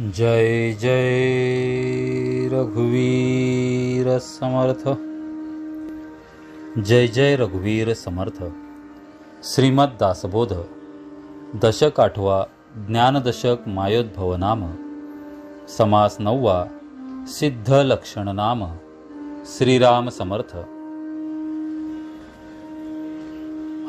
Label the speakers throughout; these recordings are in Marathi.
Speaker 1: जय जय रघुवीर समर्थ। जय जय रघुवीर समर्थ। श्रीमद दासबोध, दशक आठवा, ज्ञानदशक मायोद्भव नाम। समास नववा, सिद्ध लक्षण नाम। श्रीराम समर्थ।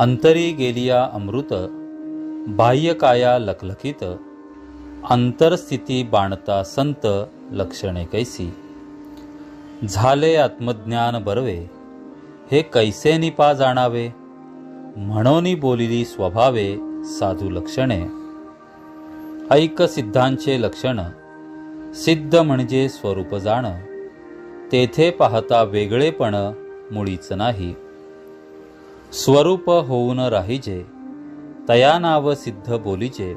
Speaker 1: अंतरी गेलिया अमृत बाह्य काया लखलखित। अंतरस्थिती बाणता संत लक्षणे कैसी. झाले आत्मज्ञान बरवे हे कैसे निपा जाणावे? म्हणून बोलिली स्वभावे साधू लक्षणे. ऐक सिद्धांचे लक्षण सिद्ध म्हणजे स्वरूप जाण तेथे पाहता वेगळेपण मुळीच नाही. स्वरूप होऊन राहिजे तया नाव सिद्ध बोलीचे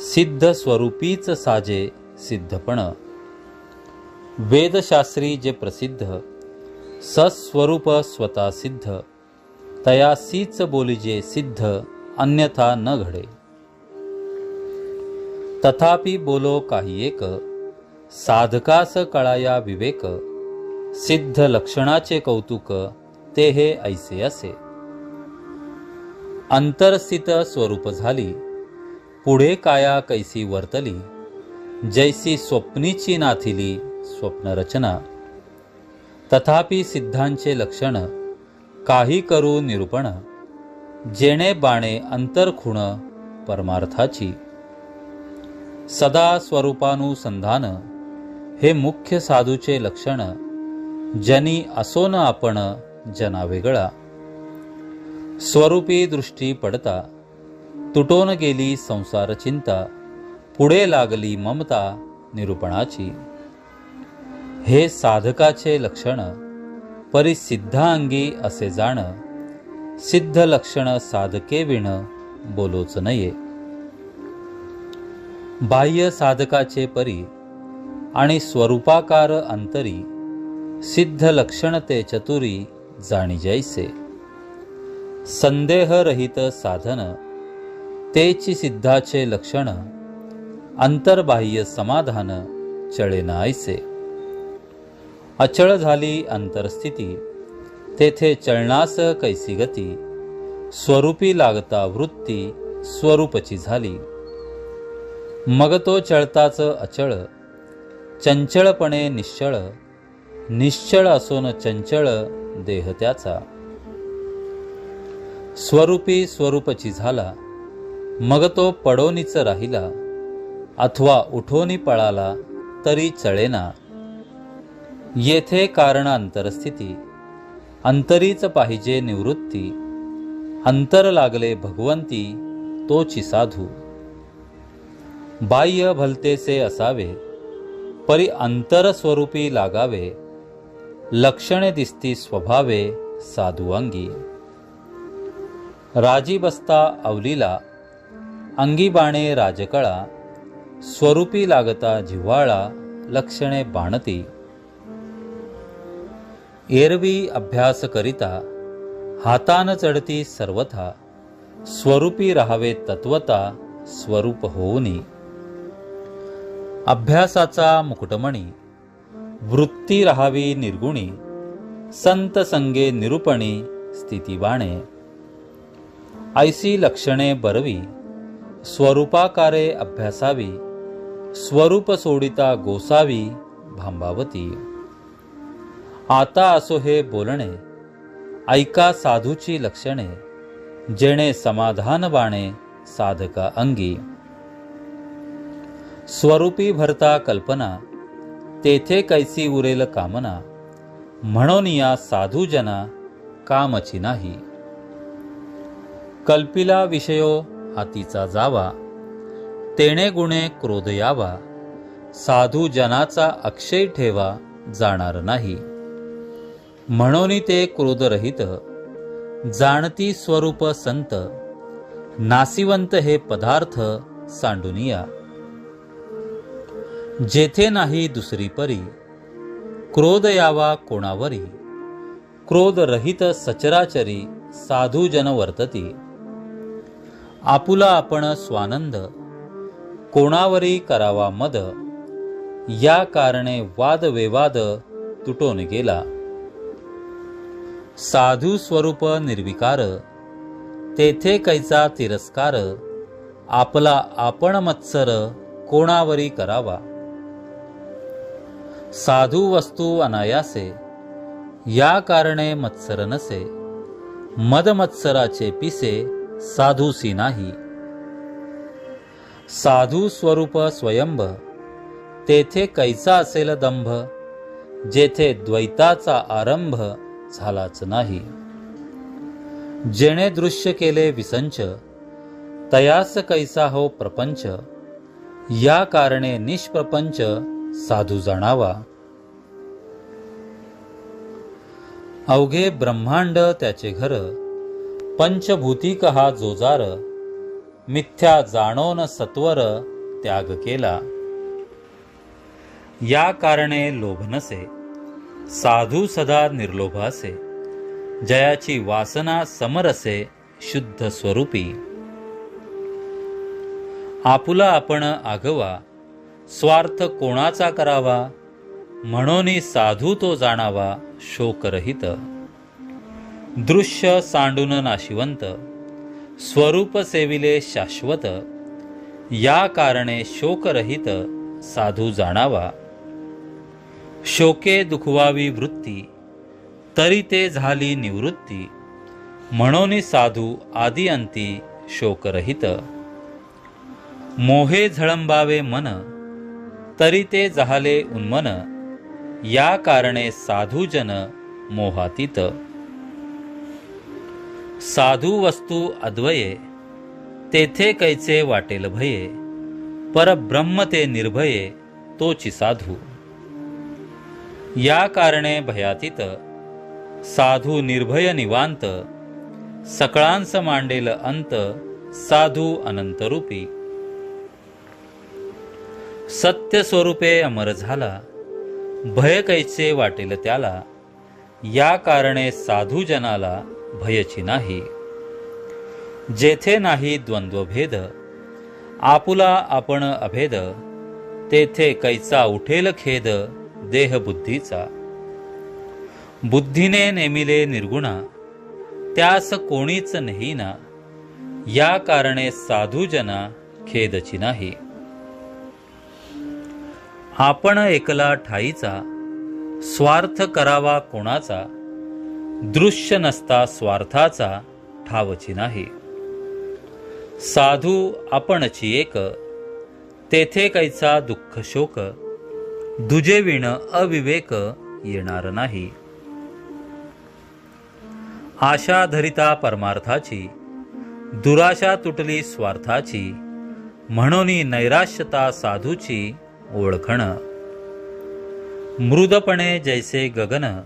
Speaker 1: सिद्ध स्वरूपीच साजे सिद्धपण. वेदशास्त्री जे प्रसिद्ध सस्वरूप स्वतः सिद्ध तयासीच बोलीजे सिद्ध अन्यथा न घडे. तथापि बोलो काही एक साधकास कळाया विवेक सिद्ध लक्षणाचे कौतुक ते हे ऐसे असे. अंतरस्थित स्वरूप झाली पुढे काया कैसी वर्तली जैसी स्वप्नीची नाथिली स्वप्नरचना. तथापि सिद्धांचे लक्षण काही करू निरूपण जेणे बाणे अंतरखुण परमार्थाची. सदा स्वरूपानुसंधान हे मुख्य साधूचे लक्षण जनी असो न आपण जना वेगळा स्वरूपी दृष्टी पडता तुटून गेली संसार चिंता पुढे लागली ममता निरूपणाची. हे साधकाचे लक्षण परिसिद्धांगी असे जाण सिद्ध लक्षण साधके विण बोलोच नये. बाह्य साधकाचे परी आणि स्वरूपाकार अंतरी सिद्ध लक्षण ते चतुरी जाणी जैसे. संदेहरहित साधन तेची सिद्धाचे लक्षण अंतर्बाह्य समाधान चळेनायसे अचळ झाली अंतरस्थिती तेथे चळनास कैसी गती स्वरूपी लागता वृत्ती स्वरूपची झाली. मग तो चळताच अचळ चंचळपणे निश्चळ निश्चळ असून चंचळ देह त्याचा. स्वरूपी स्वरूपची झाला मग तो पडोनीच राहिला. अथवा उठोनी पळाला तरी चळेना. येथे कारण अंतरस्थिती. अंतरीच पाहिजे निवृत्ती. अंतर लागले भगवंती तोची साधू. बाह्य भलतेसे असावे परी अंतर स्वरूपी लागावे. लक्षणे दिसती स्वभावे साधू अंगी. राजी बसता अवलीला अंगी बाणे राजकळा स्वरूपी लागता जिव्हाळा लक्षणे बाणती. एरवी अभ्यास करिता हातान चढती सर्वथा स्वरूपी राहावे तत्वता स्वरूप होऊनी. अभ्यासाचा मुकुटमणी वृत्ती राहावी निर्गुणी संत संगे निरूपणी स्थिती बाणे ऐसी लक्षणे बरवी स्वरूपाकारे अभ्यासावी स्वरूप सोडिता गोसावी भांबावती. आता असो हे बोलणे ऐका साधूची लक्षणे जेणे समाधान बाणे साधका अंगी. स्वरूपी भरता कल्पना तेथे कैसी उरेल कामना म्हणून या साधूजना कामची नाही. कल्पिला विषयो हातीचा जावा. तेणे गुणे क्रोध यावा. साधू जनाचा अक्षय ठेवा जाणार नाही. म्हणून ते क्रोधरहित जाणती स्वरूप संत नासिवंत हे पदार्थ सांडुनिया जेथे नाही दुसरी परी क्रोध यावा कोणावरी? क्रोधरहित सचराचरी साधू जन वर्तती. आपुला आपण स्वानंद. कोणावरी करावा मद. या कारणे वादविवाद तुटून गेला. साधू स्वरूप निर्विकार. तेथे कैचा तिरस्कार. आपला आपण मत्सर कोणावरी करावा. साधू वस्तू अनायासे. या कारणे मत्सर नसे. मदमत्सराचे पिसे. साधूसी नाही. साधू स्वरूप स्वयंभ तेथे कैसा असेल दंभ जेथे द्वैताचा आरंभ झालाच नाही. जेणे दृश्य केले विसंच तयास कैसा हो प्रपंच या कारणे निष्प्रपंच साधू जाणावा. अवघे ब्रह्मांड त्याचे घर पंचभूतिक हा जोजार मिथ्या जाणोन सत्वर त्याग केला. या कारणे लोभ नसे साधू सदा निर्लोभासे जयाची वासना समरसे शुद्ध स्वरूपी. आपुला आपण आगवा स्वार्थ कोणाचा करावा म्हणून साधू तो जाणावा शोकरहित. दृश्य सांडून नाशिवंत स्वरूप सेविले शाश्वत या कारणे शोकरहित साधू जाणावा. शोके दुखवावी वृत्ती तरी ते झाली निवृत्ती म्हणून साधू आदी अंती शोकरहित. मोहे झळंबावे मन तरी ते झाले उन्मन या कारणे साधूजन मोहातीत. साधू वस्तू अद्वये तेथे कैचे वाटेल भये परब्रह्म ते निर्भये तोची साधू. या कारणे भयातीत साधू निर्भय निवांत सकळांस मांडेल अंत साधू अनंतरूपी सत्य स्वरूपे अमर झाला भय कैचे वाटेल त्याला या कारणे साधू जनाला भयची नाही. जेथे नाही द्वंद्वभेद आपुला आपण अभेद तेथे कैचा उठेल खेद देहबुद्धीचा. बुद्धीने नेमिले निर्गुणा त्यास कोणीच नेहीना या कारणे साधूजना खेदची नाही. आपण एकला ठाईचा स्वार्थ करावा कोणाचा दृश्य नसता स्वार्थाचा ठावची नाही. साधू आपणची एक तेथे कैचा दुःख शोक दुजे विण अविवेक येणार नाही. आशा धरिता परमार्थाची दुराशा तुटली स्वार्थाची म्हणून नैराश्यता साधूची ओळखण. मृदपणे जैसे गगन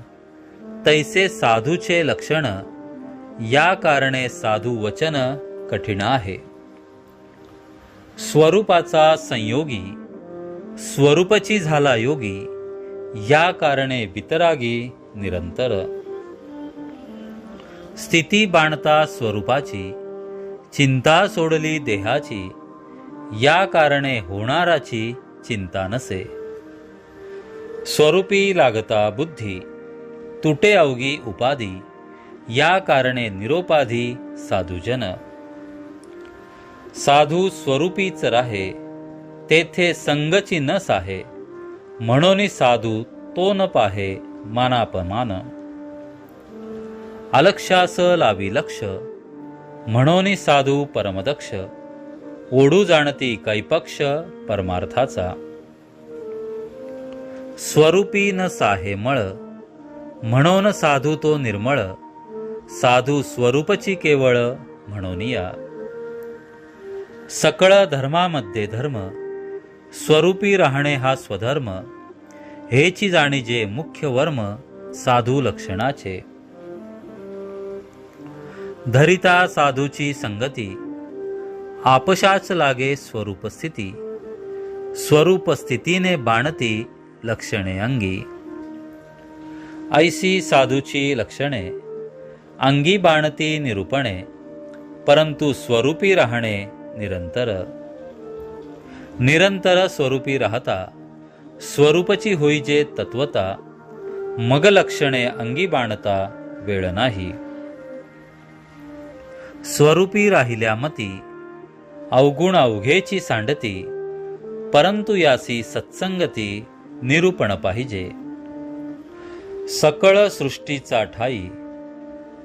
Speaker 1: तैसे साधूचे लक्षण या कारणे साधू वचन कठीण आहे. स्वरूपाचा संयोगी स्वरूपची झाला योगी या कारणे वितरागी निरंतर. स्थिती बाणता स्वरूपाची चिंता सोडली देहाची या कारणे होणाराची चिंता नसे. स्वरूपी लागता बुद्धी तुटे अवगी उपाधी. या कारणे निरोपाधी साधूजन. साधू स्वरूपीच राहे तेथे संगची नस आहे म्हणून साधू तो न पाहे मानापमान. अलक्षास लावी लक्ष म्हणून साधू परमदक्ष ओढू जाणती कैपक्ष परमार्थाचा. स्वरूपी न साहे मळ म्हणून साधू तो निर्मळ साधू स्वरूपची केवळ म्हणून या. सकळ धर्मामध्ये धर्म स्वरूपी राहणे हा स्वधर्म हेची जाणीजे मुख्य वर्म साधू लक्षणाचे. धरिता साधूची संगती आपशाच लागे स्वरूप स्थिती स्वरूप स्थितीने बाणती लक्षणे अंगी. ऐसी साधूची लक्षणे अंगी बाणती निरूपणे परंतु स्वरूपी राहणे निरंतर. निरंतर स्वरूपी राहता स्वरूपची होई जे तत्वता मग लक्षणे अंगी बाणता वेळ नाही. स्वरूपी राहिल्या मती अवगुण अवघेची सांडती परंतु यासी सत्संगती निरूपण पाहिजे. सकळ सृष्टीचा ठाई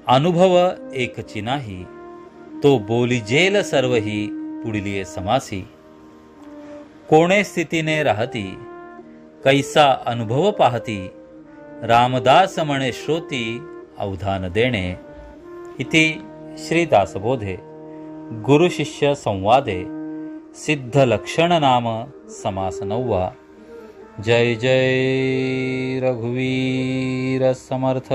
Speaker 1: अनुभव एकची नाही तो बोली जेल सर्वही पुढली समासी. कोणे स्थितीने राहती कैसा अनुभव पाहती रामदास म्हणे श्रोती अवधान देणे. इति श्रीदासबोधे गुरुशिष्य संवादे सिद्ध लक्षण नाम समास जय जय रघुवीर समर्थ।